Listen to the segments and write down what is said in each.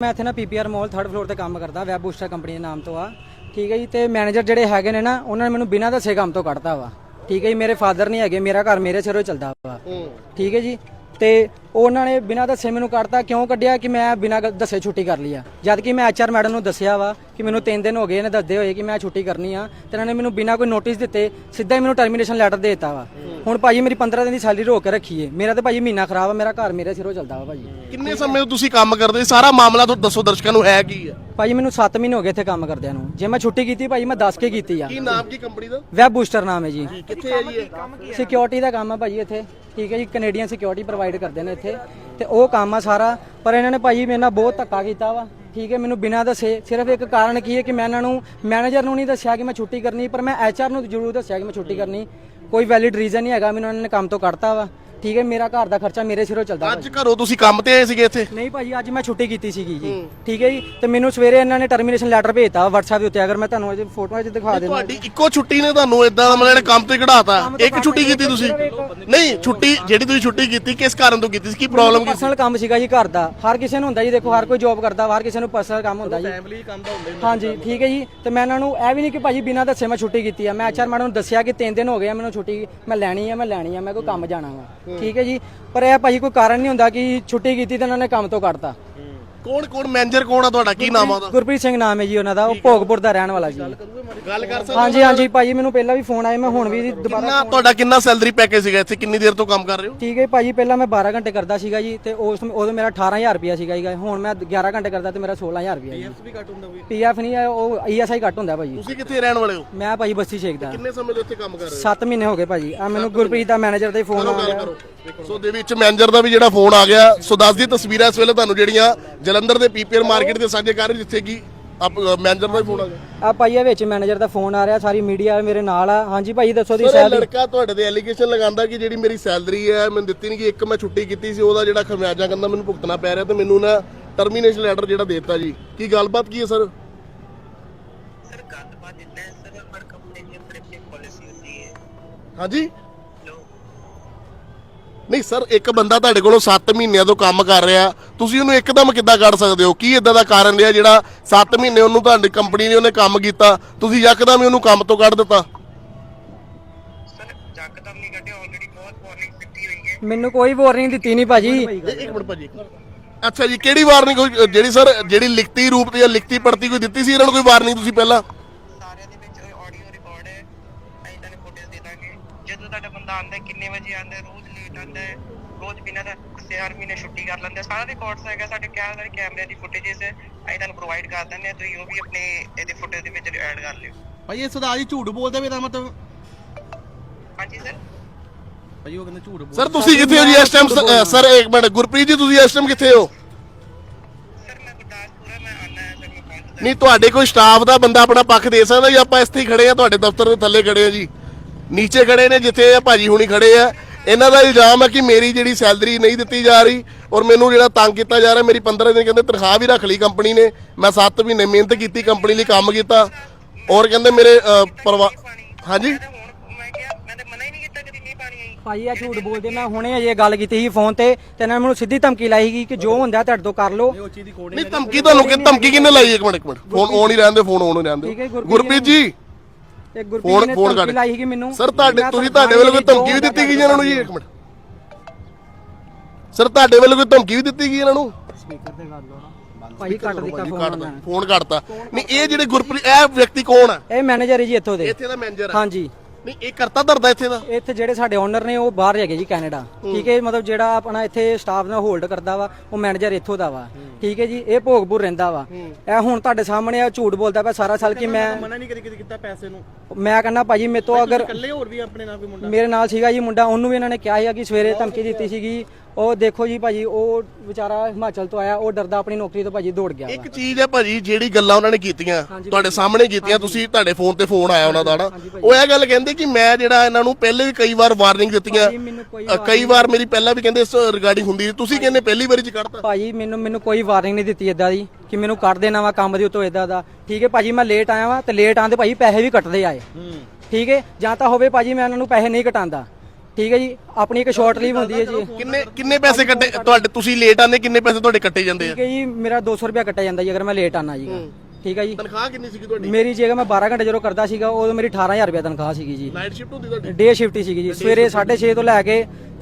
ਮੈਂ ਇੱਥੇ ਨਾ ਪੀਪੀਆਰ ਮਾਲ 3rd ਫਲੋਰ ਤੇ ਕੰਮ ਕਰਦਾ ਵੈਬ ਬੂਸਟਰ ਕੰਪਨੀ ਦੇ ਨਾਮ ਤੋਂ ਆ। ਠੀਕ ਹੈ ਜੀ ਤੇ ਮੈਨੇਜਰ ਜਿਹੜੇ ਹੈਗੇ ਨੇ ਨਾ ਉਹਨਾਂ ਨੇ ਮੈਨੂੰ ਬਿਨਾਂ ਦੱਸੇ ਕੰਮ ਤੋਂ ਕੱਢਤਾ ਵਾ। ਠੀਕ ਹੈ ਜੀ ਮੇਰੇ ਫਾਦਰ ਨਹੀਂ ਹੈਗੇ ਮੇਰਾ ਘਰ ਮੇਰੇ ਸਿਰੋਂ ਚੱਲਦਾ ਵਾ। ਠੀਕ ਹੈ ਜੀ ਤੇ ਉਹਨਾਂ ਨੇ ਬਿਨਾਂ ਦੱਸੇ ਮੈਨੂੰ ਕੱਢਤਾ, ਕਿਉਂ ਕੱਢਿਆ? ਕਿ ਮੈਂ ਬਿਨਾਂ ਗ- ਦੱਸੇ ਛੁੱਟੀ ਕਰ ਲਈ ਆ। ਜਦ ਕਿ ਮੈਂ ਐਚਆਰ ਮੈਡਮ ਨੂੰ ਦੱਸਿਆ ਵਾ ਕਿ ਮੈਨੂੰ 3 ਦਿਨ ਹੋ ਗਏ ਨੇ ਦੱਸਦੇ ਹੋਏ ਕਿ ਮੈਂ ਛੁੱਟੀ ਕਰਨੀ ਆ ਤੇ ਇਹਨਾਂ ਨੇ ਮੈਨੂੰ ਬਿਨਾਂ ਕੋਈ ਨੋਟਿਸ ਦਿੱਤੇ ਸਿੱਧਾ ਹੀ ਮੈਨੂੰ ਟਰਮੀਨੇਸ਼ਨ ਲੈਟਰ ਦੇ ਦਿੱਤਾ ਵਾ। ਹੁਣ ਭਾਜੀ ਮੇਰੀ 15 ਦਿਨ ਦੀ ਸੈਲਰੀ ਰੋਕ ਕੇ ਰੱਖੀ ਏ ਮੇਰਾ ਤੇ ਭਾਜੀ ਮਹੀਨਾ ਖਰਾਬ ਆ, ਮੇਰਾ ਘਰ ਮੇਰੇ ਸਿਰੋਂ ਚੱਲਦਾ ਵਾ ਭਾਜੀ ਕਿੰਨੇ ਸਮੇਂ ਤੋਂ ਤੁਸੀਂ ਕੰਮ ਕਰਦੇ? ਸਾਰਾ ਮਾਮਲਾ ਤੋਂ, ਦੱਸੋ ਦਰਸ਼ਕਾਂ ਨੂੰ, ਹੈ ਕੀ ਹੈ ਭਾਜੀ ਮੈਨੂੰ 7 ਮਹੀਨੇ ਹੋ ਗਏ ਇੱਥੇ ਕੰਮ ਕਰਦਿਆਂ ਨੂੰ। ਜੇ ਮੈਂ ਛੁੱਟੀ ਕੀਤੀ ਭਾਜੀ ਮੈਂ ਦੱਸ ਕੇ ਕੀਤੀ ਆ। ਕੀ ਨਾਮ ਕੀ ਕੰਪਨੀ ਦਾ? ਵੈਬ ਬੂਸਟਰ ਨਾਮ ਹੈ ਜੀ। ਕਿੱਥੇ ਹੈ ਜੀ ਇਹ? ਸਿਕਿਉਰਿਟੀ ਦਾ ਕੰਮ ਆ ਭਾਜੀ ਇੱਥੇ। ਠੀਕ ਹੈ ਜੀ ਕੈਨੇਡੀਅਨ ਸਿਕਿਉਰਿਟੀ ਪ੍ਰੋਵਾਈਡ ਕਰਦੇ ਨੇ ਇੱਥੇ। ਤੇ ਉਹ ਕੰਮ ਆ ਸਾਰਾ। ਪਰ ਇਹਨਾਂ ਨੇ ਭਾਜੀ ਮੇਰੇ ਨਾਲ ਬਹੁਤ ਧੱਕਾ ਕੀਤਾ ਵਾ। ਠੀਕ ਹੈ ਮੈਨੂੰ ਬਿਨਾਂ ਦੱਸੇ। ਸਿਰਫ ਇੱਕ ਕਾਰਨ ਕੀ ਹੈ ਕਿ ਮੈਂ ਇਹਨਾਂ ਨੂੰ ਮੈਨੇਜਰ ਨੂੰ ਨਹੀਂ ਦੱਸਿਆ ਕਿ ਮੈਂ ਛੁੱਟੀ ਕਰਨੀ ਪਰ ਮੈਂ ਐਚਆਰ ਨੂੰ ਜ਼ਰੂਰ ਦੱਸਿਆ ਕਿ ਮੈਂ ਛੁੱਟੀ ਕਰਨੀ। ਕੋਈ ਵੈਲਿਡ ਰੀਜ਼ਨ ਨਹੀਂ ਹੈਗਾ ਮੈਨੂੰ ਉਹਨਾਂ ਨੇ ਕੰਮ ਤੋਂ ਕੱਢਤਾ ਵਾ। ਠੀਕ ਹੈ ਮੇਰਾ ਘਰ ਦਾ ਖਰਚਾ ਮੇਰੇ ਸਿਰੋਂ ਚੱਲਦਾ ਅੱਜ ਘਰੋਂ ਤੁਸੀਂ ਕੰਮ ਤੇ ਆਏ ਸੀਗੇ ਇੱਥੇ? ਨਹੀਂ ਭਾਜੀ ਅੱਜ ਮੈਂ ਛੁੱਟੀ ਕੀਤੀ ਸੀਗੀ ਜੀ। ਠੀਕ ਹੈ ਜੀ ਤੇ ਮੈਨੂੰ ਸਵੇਰੇ ਇਹਨਾਂ ਨੇ ਟਰਮੀਨੇਸ਼ਨ ਲੈਟਰ ਭੇਜਤਾ WhatsApp ਦੇ ਉੱਤੇ। ਅਗਰ ਮੈਂ ਤੁਹਾਨੂੰ ਇਹ ਫੋਟੋਆਂ 'ਚ ਦਿਖਾ ਦੇਵਾਂ ਤੁਹਾਡੀ ਇੱਕੋ ਛੁੱਟੀ ਨੇ ਤੁਹਾਨੂੰ ਇਦਾਂ ਦਾ ਮਤਲਬ ਇਹਨੇ ਕੰਮ ਤੇ ਕਢਾਤਾ। ਇੱਕ ਛੁੱਟੀ ਕੀਤੀ ਤੁਸੀਂ? ਨਹੀਂ ਛੁੱਟੀ ਜਿਹੜੀ ਤੁਸੀਂ ਛੁੱਟੀ ਕੀਤੀ ਕਿਸ ਕਾਰਨ ਤੋਂ ਕੀਤੀ ਸੀ? ਕੀ ਪ੍ਰੋਬਲਮ ਕੀ ਪਰਸਨਲ ਕੰਮ ਸੀਗਾ ਜੀ ਘਰ ਦਾ। ਹਰ ਕਿਸੇ ਨੂੰ ਹੁੰਦਾ ਜੀ ਦੇਖੋ ਹਰ ਕੋਈ ਜੌਬ ਕਰਦਾ ਵਾ, ਹਰ ਕਿਸੇ ਨੂੰ ਪਰਸਨਲ ਕੰਮ ਹੁੰਦਾ ਜੀ। ਫੈਮਿਲੀ ਕੰਮ ਦਾ ਹੁੰਦੇ ਹਾਂਜੀ ਠੀਕ ਹੈ ਜੀ ਤੇ ਮੈਂ ਇਹਨਾਂ ਨੂੰ ਇਹ ਵੀ ਨਹੀਂ ਕਿ ਭਾਜੀ ਬਿਨਾਂ ਦੱਸੇ ਮੈਂ ਛੁੱਟੀ ਕੀਤੀ ਆ। ਮੈਂ ਐਚਆਰ ਮੈਡਮ ਨੂੰ ਦੱਸਿਆ ਕਿ 3 ਦਿਨ ਹੋ ਗਏ ਆ ਮੈਨੂੰ ਛੁੱਟੀ ਮੈਂ ਲੈਣੀ ਆ ਮੈਂ ਲੈਣੀ ਆ ਮੈਂ ਕੋਈ ਕੰਮ ਜਾਣਾ ਵਾ। ਠੀਕ ਹੈ ਜੀ। ਪਰ ਇਹ ਭਾਜੀ ਕੋਈ ਕਾਰਨ ਨਹੀਂ ਹੁੰਦਾ ਕਿ ਛੁੱਟੀ ਕੀਤੀ ਤੇ ਇਹਨਾਂ ਨੇ ਕੰਮ ਤੋਂ ਕੱਢਤਾ। ਕੌਣ ਕੌਣ ਮੈਨੇਜਰ ਕੌਣ ਆ ਤੁਹਾਡਾ? ਕੀ ਨਾਮ ਆ ਉਹਦਾ? ਗੁਰਪ੍ਰੀਤ ਸਿੰਘ ਨਾਮ ਹੈ ਜੀ ਉਹਨਾਂ ਦਾ ਉਹ ਭੋਗਪੁਰ ਦਾ ਰਹਿਣ ਵਾਲਾ ਜੀ। ਗੱਲ ਕਰ ਸਕਦੇ ਹਾਂਜੀ ਹਾਂਜੀ ਭਾਜੀ ਮੈਨੂੰ ਪਹਿਲਾਂ ਵੀ ਫੋਨ ਆਇਆ ਮੈਂ ਹੁਣ ਵੀ ਦੁਬਾਰਾ ਕਿੰਨਾ ਤੁਹਾਡਾ ਕਿੰਨਾ ਸੈਲਰੀ ਪੈਕੇਜ ਸੀਗਾ ਇੱਥੇ? ਕਿੰਨੀ ਦੇਰ ਤੋਂ ਕੰਮ ਕਰ ਰਹੇ ਹੋ? ਠੀਕ ਹੈ ਭਾਜੀ ਪਹਿਲਾਂ ਮੈਂ 12 ਘੰਟੇ ਕਰਦਾ ਸੀਗਾ ਜੀ ਤੇ ਉਸ ਉਦੋਂ ਮੇਰਾ 18000 ਰੁਪਿਆ ਸੀਗਾ ਜੀ। ਹੁਣ ਮੈਂ 11 ਘੰਟੇ ਕਰਦਾ ਤੇ ਮੇਰਾ 16000 ਰੁਪਿਆ ਜੀ। ਵੀ ਘੱਟ ਹੁੰਦਾ ਵੀ ਪੀਐਫ ਨਹੀਂ ਹੈ ਉਹ ਈਐਸਆਈ ਘੱਟ ਹੁੰਦਾ ਭਾਜੀ। ਤੁਸੀਂ ਕਿੱਥੇ ਰਹਿਣ ਵਾਲੇ ਹੋ? ਮੈਂ ਭਾਜੀ ਬੱਸੀ ਛੇਕਦਾ। ਕਿੰਨੇ ਸਮੇਂ ਤੋਂ ਇੱਥੇ ਕੰਮ ਕਰ ਰਹੇ 7 ਮਹੀਨੇ ਹੋ ਗਏ ਭਾਜੀ। ਆ ਮੈਨੂੰ ਗੁਰਪ੍ਰੀਤ ਦਾ ਮੈਨੇਜਰ ਦਾ ਹੀ ਫੋਨ ਆ। ਹੋ ਗਿਆ ਸੋ ਦੇ ਵਿੱਚ ਮੈਨੇਜਰ ਦਾ ਵੀ ਜਿਹੜਾ ਫੋਨ ਆ ਗਿਆ ਸੋ ਦੱਸ ਦੀ ਤਸਵੀਰਾਂ ਇਸ ਵੇਲੇ ਤੁਹਾਨੂੰ ਜਿਹੜੀਆਂ ਜਲੰਧਰ ਦੇ ਪੀਪੀਆਰ ਮਾਰਕੀਟ ਦੇ ਸਾਂਝੇ ਕਰ ਜਿੱਥੇ ਕਿ ਆਪ ਮੈਨੇਜਰ ਦਾ ਫੋਨ ਆ ਗਿਆ। ਆ ਭਾਈ ਇਹ ਵਿੱਚ ਮੈਨੇਜਰ ਦਾ ਫੋਨ ਆ ਰਿਹਾ ਸਾਰੀ ਮੀਡੀਆ ਮੇਰੇ ਨਾਲ ਆ। ਹਾਂਜੀ ਭਾਈ ਦੱਸੋ ਦੀ ਸਰ ਇਹ ਸੈਲਰੀ? ਲੜਕਾ ਤੁਹਾਡੇ ਤੇ ਐਲੀਗੇਸ਼ਨ ਲਗਾਉਂਦਾ ਕਿ ਜਿਹੜੀ ਮੇਰੀ ਸੈਲਰੀ ਹੈ ਮੈਨੂੰ ਦਿੱਤੀ ਨਹੀਂ ਕਿ ਇੱਕ ਮੈਂ ਛੁੱਟੀ ਕੀਤੀ ਸੀ ਉਹਦਾ ਜਿਹੜਾ ਖਮਿਆਜਾ ਕਹਿੰਦਾ ਮੈਨੂੰ ਭੁਗਤਣਾ ਪੈ ਰਿਹਾ ਤੇ ਮੈਨੂੰ ਨਾ ਟਰਮੀਨੇਸ਼ਨ ਲੈਟਰ ਜਿਹੜਾ ਦੇਤਾ ਜੀ। ਕੀ ਗੱਲਬਾਤ ਕੀ ਹੈ ਸਰ? ਸਰ ਗੱਲਬਾਤ ਇਦਾਂ ਹੈ ਸਰ ਹਰ ਕੰਪਨੀ ਦੀ ਆਪਣੀ ਆਪਣੀ ਪਾਲਿਸੀ ਹੁੰਦੀ ਹੈ। ਹਾਂਜੀ? ਨਹੀਂ ਸਰ ਇੱਕ ਬੰਦਾ ਤੁਹਾਡੇ ਕੋਲੋਂ 7 ਮਹੀਨਿਆਂ ਤੋਂ ਕੰਮ ਕਰ ਰਿਹਾ ਤੁਸੀਂ ਉਹਨੂੰ ਇੱਕਦਮ ਕਿੱਦਾਂ ਕੱਢ ਸਕਦੇ ਹੋ? ਕੀ ਇਦਾਂ ਦਾ ਕਾਰਨ ਰਿਹਾ ਜਿਹੜਾ 7 ਮਹੀਨੇ ਉਹਨੂੰ ਤੁਹਾਡੀ ਕੰਪਨੀ ਨੇ ਉਹਨੇ ਕੰਮ ਕੀਤਾ ਤੁਸੀਂ ਯਕਦਮ ਹੀ ਉਹਨੂੰ ਕੰਮ ਤੋਂ ਕੱਢ ਦਿੱਤਾ? ਸਰ ਜੱਕਦਮ ਨਹੀਂ ਕੱਢਿਆ ਆਲਰੇਡੀ ਬਹੁਤ ਵਾਰਨਿੰਗ ਦਿੱਤੀ ਹੋਈ ਹੈ। ਮੈਨੂੰ ਕੋਈ ਵਾਰਨਿੰਗ ਦਿੱਤੀ ਨਹੀਂ ਭਾਜੀ। ਇੱਕ ਮਿੰਟ ਭਾਜੀ ਅੱਛਾ ਜੀ ਕਿਹੜੀ ਵਾਰਨਿੰਗ ਜਿਹੜੀ ਸਰ ਜਿਹੜੀ ਲਿਖਤੀ ਰੂਪ ਤੇ ਜਾਂ ਲਿਖਤੀ ਪੜਤੀ ਕੋਈ ਦਿੱਤੀ ਸੀ? ਇਹਨਾਂ ਨੂੰ ਕੋਈ ਵਾਰਨਿੰਗ ਤੁਸੀਂ ਪਹਿਲਾਂ? ਵਜੇ ਆਂਦਾ ਰੋਜ਼ ਲੇਟ ਆਂਦਾ ਹੈ ਰੋਜ਼ ਬਿਨਾਂ ਦਾ ਦੱਸੇ ਹਰ ਮਹੀਨੇ ਛੁੱਟੀ ਕਰ ਲੈਂਦਾ। ਸਾਰਾ ਰਿਕਾਰਡਸ ਹੈਗਾ ਸਾਡੇ ਕੈਮਰੇ ਕੈਮਰੇ ਦੀ ਫੁਟੇजेस ਹੈ ਅਸੀਂ ਤੁਹਾਨੂੰ ਪ੍ਰੋਵਾਈਡ ਕਰ ਦਿੰਦੇ ਹਾਂ ਤੁਸੀਂ ਉਹ ਵੀ ਆਪਣੇ ਇਹਦੇ ਫੁਟੇਜ ਦੇ ਵਿੱਚ ਐਡ ਕਰ ਲਿਓ। ਭਾਈ ਇਹ ਸਰਦਾਰ ਜੀ ਝੂਠ ਬੋਲਦੇ ਵੀ ਤਾਂ ਮਤਲਬ ਹਾਂਜੀ ਸਰ ਭਾਈ ਉਹ ਕਹਿੰਦੇ ਝੂਠ ਬੋਲ ਸਰ ਤੁਸੀਂ ਕਿੱਥੇ ਹੋ ਜੀ ਇਸ ਟਾਈਮ ਸਰ ਇੱਕ ਮਿੰਟ ਗੁਰਪ੍ਰੀਤ ਜੀ ਤੁਸੀਂ ਇਸ ਟਾਈਮ ਕਿੱਥੇ ਹੋ? ਸਰ ਮੈਂ ਗੁਰਦਾਸਪੁਰ ਹਾਂ ਮੈਂ ਆਨਾ ਹੈ ਸਰ ਮੈਂ ਪਹੁੰਚਦਾ ਨਹੀਂ ਤੁਹਾਡੇ ਕੋਈ ਸਟਾਫ ਦਾ ਬੰਦਾ ਆਪਣਾ ਪੱਖ ਦੇ ਸਕਦਾ ਜੀ ਆਪਾਂ ਇੱਥੇ ਹੀ ਖੜੇ ਆ ਤੁਹਾਡੇ ਦਫ਼ਤਰ ਦੇ ਥੱਲੇ ਖੜੇ ਆ ਜੀ? ਨੀਚੇ ਖੜੇ ਨੇ ਜਿੱਥੇ ਆ ਭਾਜੀ ਹੁਣੀ ਖੜੇ ਆ। ਇਹਨਾਂ ਦਾ ਇਲਜ਼ਾਮ ਹੈ ਕਿ ਮੇਰੀ ਜਿਹੜੀ ਸੈਲਰੀ ਨਹੀਂ ਦਿੱਤੀ ਜਾ ਰਹੀ ਔਰ ਮੈਨੂੰ ਜਿਹੜਾ ਤੰਗ ਕੀਤਾ ਜਾ ਰਿਹਾ ਮੇਰੀ 15 ਦਿਨ ਕਹਿੰਦੇ ਤਨਖਾਹ ਵੀ ਰੱਖ ਲਈ ਕੰਪਨੀ ਨੇ। ਮੈਂ 7 ਮਹੀਨੇ ਮਿਹਨਤ ਕੀਤੀ ਕੰਪਨੀ ਲਈ ਕੰਮ ਕੀਤਾ। ਔਰ ਕਹਿੰਦੇ ਮੇਰੇ ਪਰਿਵਾ ਹਾਂਜੀ? ਮੈਂ ਤਾਂ ਹੁਣ ਮੈਂ ਕਿਹਾ ਮੈਂ ਤਾਂ ਮਨਾ ਹੀ ਨਹੀਂ ਕੀਤਾ ਕਦੀ ਨਹੀਂ ਪਾਣੀ ਆਈ ਭਾਜੀ ਇਹ ਝੂਠ ਬੋਲਦੇ ਮੈਂ ਹੁਣੇ ਅਜੇ ਗੱਲ ਕੀਤੀ ਸੀ ਫੋਨ ਤੇ ਤੇ ਇਹਨਾਂ ਨੇ ਮੈਨੂੰ ਸਿੱਧੀ ਧਮਕੀ ਲਾਈ ਸੀ ਕਿ ਜੋ ਹੁੰਦਾ ਤੁਹਾਡੇ ਤੋਂ ਕਰ ਲਓ। ਨਹੀਂ ਧਮਕੀ ਤੁਹਾਨੂੰ ਕਿ ਧਮਕੀ ਕਿੰਨੇ ਲਾਈ ਇੱਕ ਮਿੰਟ ਇੱਕ ਮਿੰਟ। ਫੋਨ ਔਨ ਹੀ ਰਹਿੰਦੇ ਫੋਨ ਔਨ ਹੀ ਰਹਿੰਦੇ ਗੁਰਪ੍ਰੀਤ ਜੀ। ਤੇ ਫੋਨ ਗੁਰਪ੍ਰੀਤ ਨੇ ਫੋਨ ਧਮਕੀ ਕਰ ਲਾਈ ਸੀ ਕਿ ਮੈਨੂੰ ਸਰ ਤੁਹਾਡੇ ਮੈਂ ਤੁਸੀਂ ਤਨਖਾਹ ਤੁਹਾਡੇ ਵੱਲੋਂ ਕੋਈ ਨਹੀਂ ਧਮਕੀ ਵੀ ਦਿੱਤੀ ਗਈ ਜੀ ਇਹਨਾਂ ਨੂੰ ਜੀ? ਇੱਕ ਮਿੰਟ ਸਰ ਤੁਹਾਡੇ ਵੱਲੋਂ ਕੋਈ ਧਮਕੀ ਵੀ ਦਿੱਤੀ ਗਈ ਇਹਨਾਂ ਨੂੰ? ਭਾਜੀ ਕੱਟ ਦਿੱਤਾ ਕੱਟ ਫੋਨ ਦੋ। ਫੋਨ ਕੱਟਤਾ। ਨਹੀਂ ਇਹ ਜਿਹੜੇ ਗੁਰਪ੍ਰੀਤ ਇਹ ਵਿਅਕਤੀ ਕੌਣ ਆ? ਇਹ ਮੈਨੇਜਰ ਹੈ ਜੀ ਇੱਥੋਂ ਦੇ। ਇੱਥੇ ਦਾ ਮੈਨੇਜਰ ਆ। ਹਾਂਜੀ। ਨਹੀਂ ਇਹ ਕਰਤਾ ਧਰਦਾ ਇੱਥੇ ਦਾ? ਇੱਥੇ ਜਿਹੜੇ ਸਾਡੇ ਓਨਰ ਨੇ ਉਹ ਬਾਹਰ ਹੈਗੇ ਜੀ ਕੈਨੇਡਾ। ਠੀਕ ਹੈ ਮਤਲਬ ਜਿਹੜਾ ਆਪਣਾ ਇੱਥੇ ਸਟਾਫ ਨਾਲ ਹੋਲਡ ਕਰਦਾ ਵਾ ਉਹ ਮੈਨੇਜਰ ਇੱਥੋਂ ਦਾ ਵਾ। ਠੀਕ ਹੈ ਜੀ ਇਹ ਭੋਗਪੁਰ ਰਹਿੰਦਾ ਵਾ। ਇਹ ਹੁਣ ਤੁਹਾਡੇ ਸਾਹਮਣੇ ਆ ਝੂਠ ਬੋਲਦਾ ਪਿਆ ਸਾਰਾ ਸਾਲ ਕਿ ਮੈਂ ਮਨਾ ਨਹੀਂ ਕਰੀ ਕੀਤਾ ਪੈਸੇ ਨੂੰ। ਮੈਂ ਕਹਿੰਦਾ ਭਾਜੀ ਮੇਰੇ ਤੋਂ ਅਗਰ ਇਕੱਲੇ ਹੋਰ ਵੀ ਆਪਣੇ ਨਾਲ ਕੋਈ ਮੁੰਡਾ? ਮੇਰੇ ਨਾਲ ਸੀਗਾ ਜੀ ਮੁੰਡਾ ਉਹਨੂੰ ਵੀ ਇਹਨਾਂ ਨੇ ਕਿਹਾ ਸੀਗਾ ਕਿ ਸਵੇਰੇ ਧਮਕੀ ਦਿੱਤੀ ਸੀਗੀ। ਉਹ ਦੇਖੋ ਜੀ ਭਾਜੀ ਉਹ ਵਿਚਾਰਾ ਹਿਮਾਚਲ ਤੋਂ ਆਇਆ ਉਹ ਡਰਦਾ ਆਪਣੀ ਨੌਕਰੀ ਤੋਂ ਭਾਜੀ ਦੌੜ ਗਿਆ ਵਾ। ਇੱਕ ਚੀਜ਼ ਹੈ ਭਾਜੀ ਜਿਹੜੀ ਗੱਲਾਂ ਉਹਨਾਂ ਨੇ ਕੀਤੀਆਂ ਤੁਹਾਡੇ ਸਾਹਮਣੇ ਕੀਤੀਆਂ ਤੁਸੀਂ ਤੁਹਾਡੇ ਫੋਨ ਤੇ ਫੋਨ ਆਇਆ ਉਹਨਾਂ ਦਾ ਨਾ। ਉਹ ਇਹ ਗੱਲ ਕਹਿੰਦੇ ਕਿ ਮੈਂ ਜਿਹੜਾ ਇਹਨਾਂ ਨੂੰ ਪਹਿਲੇ ਵੀ ਕਈ ਵਾਰ ਵਾਰਨਿੰਗ ਦਿੱਤੀਆਂ ਭਾਜੀ, ਮੈਨੂੰ ਕੋਈ ਅ, ਕਈ ਵਾਰ ਮੇਰੀ ਪਹਿਲਾਂ ਵੀ ਕਹਿੰਦੇ ਇਸ ਰਿਗਾਰਡਿੰਗ ਹੁੰਦੀ ਸੀ। ਤੁਸੀਂ ਕਹਿੰਦੇ ਪਹਿਲੀ ਵਾਰੀ ਚ ਕੱਢਤਾ। ਭਾਜੀ ਮੈਨੂੰ ਮੈਨੂੰ ਕੋਈ ਵਾਰਨਿੰਗ ਨਹੀਂ ਦਿੱਤੀ ਇਦਾਂ ਦੀ ਕਿ ਮੈਨੂੰ ਕੱਢ ਦੇਣਾ ਵਾ ਕੰਮ ਦੇ ਉੱਤੋਂ ਇਦਾਂ ਦਾ। ਠੀਕ ਹੈ ਭਾਜੀ ਮੈਂ ਲੇਟ ਆਇਆ ਵਾਂ ਤੇ ਲੇਟ ਆਂਦੇ ਭਾਜੀ ਪੈਸੇ ਵੀ ਕੱਟਦੇ ਆਏ। ਠੀਕ ਹੈ ਜਾਂ ਤਾਂ ਹੋਵੇ ਭਾਜੀ ਮੈਂ ਉਹਨਾਂ ਨੂੰ ਪੈਸੇ ਨਹੀਂ ਕਟਾਉਂਦਾ। ਠੀਕ ਹੈ ਜੀ ਆਪਣੀ ਇੱਕ ਸ਼ਾਰਟ ਲੀਵ ਹੁੰਦੀ ਹੈ ਜੀ। ਕਿੰਨੇ ਕਿੰਨੇ ਪੈਸੇ ਕੱਟੇ ਤੁਹਾਡੇ ਤੁਸੀਂ ਲੇਟ ਆਨੇ ਕਿੰਨੇ ਪੈਸੇ ਤੁਹਾਡੇ ਕੱਟੇ ਜਾਂਦੇ ਆ? ਠੀਕ ਹੈ ਜੀ ਮੇਰਾ 200 ਰੁਪਿਆ ਕੱਟਿਆ ਜਾਂਦਾ ਜੀ ਅਗਰ ਮੈਂ ਲੇਟ ਆਨਾ ਜੀ। ਠੀਕ ਹੈ ਜੀ। ਤਨਖਾਹ ਕਿੰਨੀ ਸੀਗੀ ਤੁਹਾਡੀ? ਮੇਰੀ ਜਗ੍ਹਾ ਮੈਂ 12 ਘੰਟੇ ਜਦੋਂ ਕਰਦਾ ਸੀਗਾ ਉਦੋਂ ਮੇਰੀ 18000 ਰੁਪਿਆ ਤਨਖਾਹ ਸੀਗੀ ਜੀ। ਨਾਈਟ ਸ਼ਿਫਟ ਹੁੰਦੀ ਤੁਹਾਡੀ? ਡੇ ਸ਼ਿਫਟ ਸੀਗੀ ਜੀ। ਸਵੇਰੇ 6:30 ਤੋਂ ਲੈ ਕੇ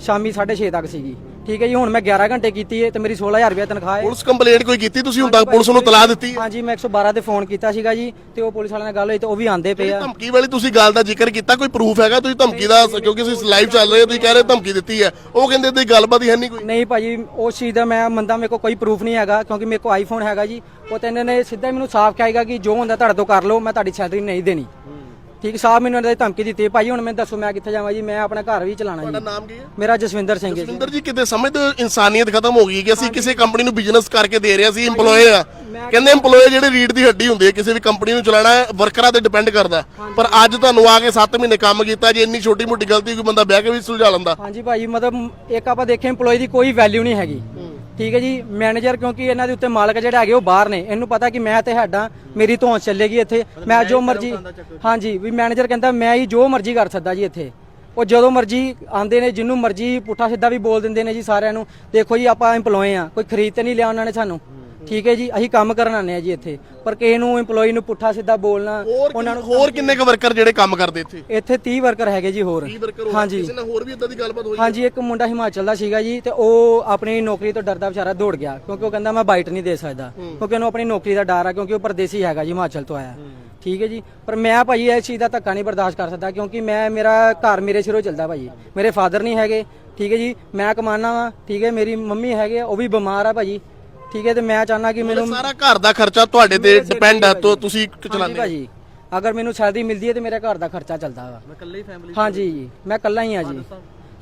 ਸ਼ਾਮੀ 6:30 ਤੱਕ ਸੀਗੀ। ਠੀਕ ਹੈ ਜੀ ਹੁਣ ਮੈਂ 11 ਘੰਟੇ ਕੀਤੀ ਹੈ ਤੇ ਮੇਰੀ 16000 ਰੁਪਿਆ ਤਨਖਾਹ ਹੈ। ਪੁਲਿਸ ਕੰਪਲੇਂਟ ਕੋਈ ਕੀਤੀ ਤੁਸੀਂ? ਹੁਣ ਤੱਕ ਪੁਲਿਸ ਨੂੰ ਤਲਾਹ ਦਿੱਤੀ ਹੈ। ਹਾਂਜੀ ਮੈਂ 112 ਤੇ ਫੋਨ ਕੀਤਾ ਸੀਗਾ ਜੀ ਤੇ ਉਹ ਪੁਲਿਸ ਵਾਲਿਆਂ ਨਾਲ ਗੱਲ ਹੋਈ ਤੇ ਉਹ ਵੀ ਆਂਦੇ ਪਏ ਆ। ਧਮਕੀ ਵਾਲੀ ਤੁਸੀਂ ਗੱਲ ਦਾ ਜ਼ਿਕਰ ਕੀਤਾ ਕੋਈ ਪ੍ਰੂਫ ਹੈਗਾ? ਤੁਸੀਂ ਧਮਕੀ ਦਾ ਕਿਉਂਕਿ ਤੁਸੀਂ ਲਾਈਵ ਚੱਲ ਰਹੇ ਹੋ ਤੁਸੀਂ ਕਹਿ ਰਹੇ ਹੋ ਧਮਕੀ ਦਿੱਤੀ ਹੈ। ਉਹ ਕਹਿੰਦੇ ਤੇ ਗੱਲਬਾਤ ਹੀ ਹੈ ਨਹੀਂ ਕੋਈ। ਨਹੀਂ ਭਾਜੀ ਉਸ ਚੀਜ਼ ਦਾ ਮੈਂ ਮੰਨਦਾ ਮੇਰੇ ਕੋਲ ਕੋਈ ਪ੍ਰੂਫ ਨਹੀਂ ਹੈਗਾ ਕਿਉਂਕਿ ਮੇਰੇ ਕੋਲ ਆਈਫੋਨ ਹੈਗਾ ਜੀ। ਉਹ ਤੇ ਇਹਨਾਂ ਨੇ ਸਿੱਧਾ ਹੀ ਮੈਨੂੰ ਸਾਫ਼ ਕਹਾਏਗਾ ਕਿ ਜੋ ਹੁੰਦਾ ਤੁਹਾਡੇ ਤੋਂ ਕਰ ਲਓ ਮੈਂ ਤੁਹਾਡੀ ਸੈਲਰੀ ਨਹੀਂ ਦੇਣੀ। ਠੀਕ ਸਾਫ਼ ਮੈਨੂੰ ਇਹਨਾਂ ਦੀ ਧਮਕੀ ਦਿੱਤੀ ਭਾਜੀ ਹੁਣ ਮੈਨੂੰ ਦੱਸੋ ਮੈਂ ਕਿੱਥੇ ਜਾਵਾਂ ਜੀ? ਮੈਂ ਆਪਣਾ ਘਰ ਵੀ ਚਲਾਣਾ ਤੁਹਾਡਾ ਜੀ ਨਾਮ ਕੀ ਹੈ? ਮੇਰਾ ਜਸਵਿੰਦਰ ਸਿੰਘ ਹੈ ਜੀ। ਸੁਰਿੰਦਰ ਜੀ ਕਿਤੇ ਸਮਝਦੇ ਹੋ ਇਨਸਾਨੀਅਤ ਖਤਮ ਹੋ ਗਈ ਕਿ ਅਸੀਂ ਕਿਸੇ ਕੰਪਨੀ ਨੂੰ ਬਿਜ਼ਨਸ ਕਰਕੇ ਦੇ ਰਹੇ ਅਸੀਂ EMPLOYE ਆ ਕਹਿੰਦੇ EMPLOYE ਜਿਹੜੇ ਰੀੜ ਦੀ ਹੱਡੀ ਹੁੰਦੀ ਹੈ ਕਿਸੇ ਵੀ ਕੰਪਨੀ ਨੂੰ ਚਲਾਉਣਾ ਹੈ ਵਰਕਰਾਂ ਤੇ ਡਿਪੈਂਡ ਕਰਦਾ। ਪਰ ਅੱਜ ਤੁਹਾਨੂੰ ਆ ਕੇ 7 ਮਹੀਨੇ ਕੰਮ ਕੀਤਾ ਜੇ ਇੰਨੀ ਛੋਟੀ ਮੋਟੀ ਗਲਤੀ ਕੋਈ ਬੰਦਾ ਬਹਿ ਕੇ ਵੀ ਸੁਲਝਾ ਲੈਂਦਾ। ਹਾਂਜੀ ਭਾਜੀ ਮਤਲਬ ਇੱਕ ਆਪਾਂ ਦੇਖੇ EMPLOYE ਦੀ ਕੋਈ ਵੈਲਿਊ ਨਹੀਂ ਹੈਗੀ। ਠੀਕ ਹੈ ਜੀ ਮੈਨੇਜਰ ਕਿਉਂਕਿ ਇਹਨਾਂ ਦੇ ਉੱਤੇ ਮਾਲਕ ਜਿਹੜੇ ਹੈਗੇ ਉਹ ਬਾਹਰ ਨੇ। ਇਹਨੂੰ ਪਤਾ ਕਿ ਮੈਂ ਤੇ ਹੈਡਾ ਮੇਰੀ ਧੌਂਸ ਚੱਲੇਗੀ ਇੱਥੇ। ਮੈਂ ਜੋ ਮਰਜ਼ੀ ਹਾਂਜੀ ਵੀ ਮੈਨੇਜਰ ਕਹਿੰਦਾ ਮੈਂ ਹੀ ਜੋ ਮਰਜ਼ੀ ਕਰ ਸਕਦਾ ਜੀ ਇੱਥੇ। ਉਹ ਜਦੋਂ ਮਰਜ਼ੀ ਆਂਦੇ ਨੇ ਜਿੰਨੂੰ ਮਰਜ਼ੀ ਪੁੱਠਾ ਸਿੱਧਾ ਵੀ ਬੋਲ ਦਿੰਦੇ ਨੇ ਜੀ ਸਾਰਿਆਂ ਨੂੰ। ਦੇਖੋ ਜੀ ਆਪਾਂ EMPLOYE ਆ ਕੋਈ ਖਰੀਦ ਤੇ ਨਹੀਂ ਲਿਆ ਉਹਨਾਂ ਨੇ ਸਾਨੂੰ। ਠੀਕ ਹੈ ਜੀ ਅਸੀਂ ਕੰਮ ਕਰਨ ਆਨੇ ਆ ਜੀ ਇੱਥੇ। ਪਰ ਕਿਸੇ ਨੂੰ EMPLOYE ਨੂੰ ਪੁੱਠਾ ਸਿੱਧਾ ਬੋਲਣਾ ਉਹਨਾਂ ਨੂੰ ਹੋਰ ਕਿੰਨੇ ਕੁ ਵਰਕਰ ਜਿਹੜੇ ਕੰਮ ਕਰਦੇ ਇੱਥੇ? ਇੱਥੇ 30 ਵਰਕਰ ਹੈਗੇ ਜੀ ਹੋਰ। 30 ਵਰਕਰ ਹਾਂਜੀ। ਕਿਸੇ ਨਾਲ ਹੋਰ ਵੀ ਇਦਾਂ ਦੀ ਗੱਲਬਾਤ ਹੋਈ? ਹਾਂਜੀ ਇੱਕ ਮੁੰਡਾ ਹਿਮਾਚਲ ਦਾ ਸੀਗਾ ਜੀ ਤੇ ਉਹ ਆਪਣੀ ਨੌਕਰੀ ਤੋਂ ਡਰਦਾ ਵਿਚਾਰਾ ਦੌੜ ਗਿਆ ਕਿਉਂਕਿ ਉਹ ਕਹਿੰਦਾ ਮੈਂ ਬਾਈਟ ਨਹੀਂ ਦੇ ਸਕਦਾ। ਕਿਉਂਕਿ ਉਹਨੂੰ ਆਪਣੀ ਨੌਕਰੀ ਦਾ ਡਰ ਆ ਕਿਉਂਕਿ ਉਹ ਪਰਦੇਸੀ ਹੈਗਾ ਜੀ ਹਿਮਾਚਲ ਤੋਂ ਆਇਆ। ਠੀਕ ਹੈ ਜੀ ਪਰ ਮੈਂ ਭਾਜੀ ਇਸ ਚੀਜ਼ ਦਾ ਧੱਕਾ ਨਹੀਂ ਬਰਦਾਸ਼ਤ ਕਰ ਸਕਦਾ ਕਿਉਂਕਿ ਮੈਂ ਮੇਰਾ ਘਰ ਮੇਰੇ ਸਿਰੋਂ ਚੱਲਦਾ ਭਾਜੀ ਮੇਰੇ ਫਾਦਰ ਨਹੀਂ ਹੈਗੇ। ਠੀਕ ਹੈ ਜੀ ਮੈਂ ਕਮਾਨਾ ਵਾਂ। ਠੀਕ ਹੈ ਮੇਰੀ ਮੰਮੀ ਹੈਗੇ ਉਹ ਵੀ ਬਿਮਾਰ ਆ ਭਾਜੀ ਠੀਕ ਹੈ ਤੇ ਮੈਂ ਚਾਹਨਾ ਕਿ ਮੈਨੂੰ ਸਾਰਾ ਘਰ ਦਾ ਖਰਚਾ ਤੁਹਾਡੇ ਤੇ ਡਿਪੈਂਡ ਹੈ ਤੋ ਤੁਸੀਂ ਚਲਾਉਂਦੇ ਹੋ। ਭਾਜੀ ਅਗਰ ਮੈਨੂੰ ਸੈਲਰੀ ਮਿਲਦੀ ਹੈ ਤੇ ਮੇਰੇ ਘਰ ਦਾ ਖਰਚਾ ਚੱਲਦਾ ਵਾ। ਮੈਂ ਇਕੱਲੇ ਹੀ ਫੈਮਿਲੀ ਹਾਂਜੀ ਜੀ। ਮੈਂ ਇਕੱਲਾ ਹੀ ਆ ਜੀ।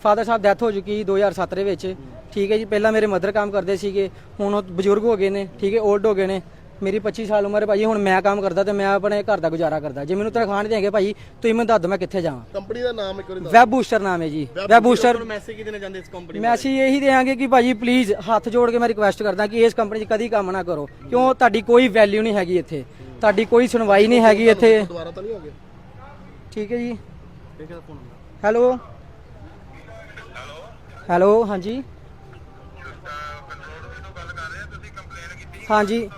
ਫਾਦਰ ਸਾਹਿਬ। ਡੈਥ ਹੋ ਚੁੱਕੀ 2007 ਦੇ ਵਿੱਚ। ਠੀਕ ਹੈ ਜੀ ਪਹਿਲਾਂ ਮੇਰੇ ਮਦਰ ਕੰਮ ਕਰਦੇ ਸੀਗੇ ਹੁਣ ਉਹ ਬਜ਼ੁਰਗ ਹੋ ਗਏ ਨੇ ਠੀਕ ਹੈ 올ਡ ਹੋ ਗਏ ਨੇ। ਮੇਰੀ 25 ਸਾਲ ਉਮਰ ਹੈ ਭਾਜੀ ਹੁਣ ਮੈਂ ਕੰਮ ਕਰਦਾ ਤੇ ਮੈਂ ਆਪਣੇ ਘਰ ਦਾ ਗੁਜ਼ਾਰਾ ਕਰਦਾ। ਜੇ ਮੈਨੂੰ ਤਨਖਾਹ ਨਹੀਂ ਦੇਣਗੇ ਭਾਜੀ ਤੁਸੀਂ ਮੈਨੂੰ ਦੱਸ ਦਿਓ ਮੈਂ ਕਿੱਥੇ ਜਾਵਾਂ। ਕੰਪਨੀ ਦਾ ਨਾਮ ਇੱਕ ਵਾਰੀ ਦੱਸ ਵੈਬ ਬੂਸਟਰ ਨਾਮ ਹੈ ਜੀ। ਵੈਬ ਬੂਸਟਰ ਮੈਸੇਜ ਕਿਤੇ ਨੇ ਜਾਂਦੇ ਇਸ ਕੰਪਨੀ ਮੈਂ ਅਸੀਂ ਇਹੀ ਦੇਾਂਗੇ ਕਿ ਭਾਜੀ ਪਲੀਜ਼ ਹੱਥ ਜੋੜ ਕੇ ਮੈਂ ਰਿਕੁਐਸਟ ਕਰਦਾ ਕਿ ਇਸ ਕੰਪਨੀ 'ਚ ਕਦੀ ਕੰਮ ਨਾ ਕਰੋ। ਕਿਉਂ? ਤੁਹਾਡੀ ਕੋਈ ਵੈਲਿਊ ਨਹੀਂ ਹੈਗੀ ਇੱਥੇ। ਤੁਹਾਡੀ ਕੋਈ ਸੁਣਵਾਈ ਨਹੀਂ ਹੈਗੀ ਇੱਥੇ। ਦੁਬਾਰਾ ਤਾਂ ਨਹੀਂ ਹੋ ਗਿਆ? ਠੀਕ ਹੈ ਜੀ। ਠੀਕ ਹੈ ਫੋਨ ਹੈਲੋ। ਹੈਲੋ ਹਾਂਜੀ। ਹਾਂਜੀ।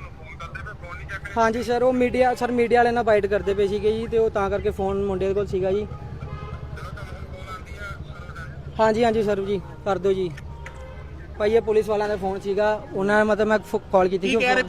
ਹਾਂਜੀ ਸਰ ਉਹ ਮੀਡੀਆ ਸਰ ਮੀਡੀਆ ਵਾਲੇ ਨਾਲ ਬਾਈਟ ਕਰਦੇ ਪਏ ਸੀਗੇ ਜੀ ਤੇ ਉਹ ਤਾਂ ਕਰਕੇ ਫੋਨ ਮੁੰਡੇ ਦੇ ਕੋਲ ਸੀਗਾ ਜੀ। ਹਾਂਜੀ ਹਾਂਜੀ ਸਰ ਜੀ ਕਰ ਦਿਓ ਜੀ। ਭਾਈ ਇਹ ਪੁਲਿਸ ਵਾਲਿਆਂ ਦਾ ਫੋਨ ਸੀਗਾ ਉਹਨਾਂ ਨੇ ਮਤਲਬ ਮੈਂ ਕਾਲ ਕੀਤੀ ਕੀ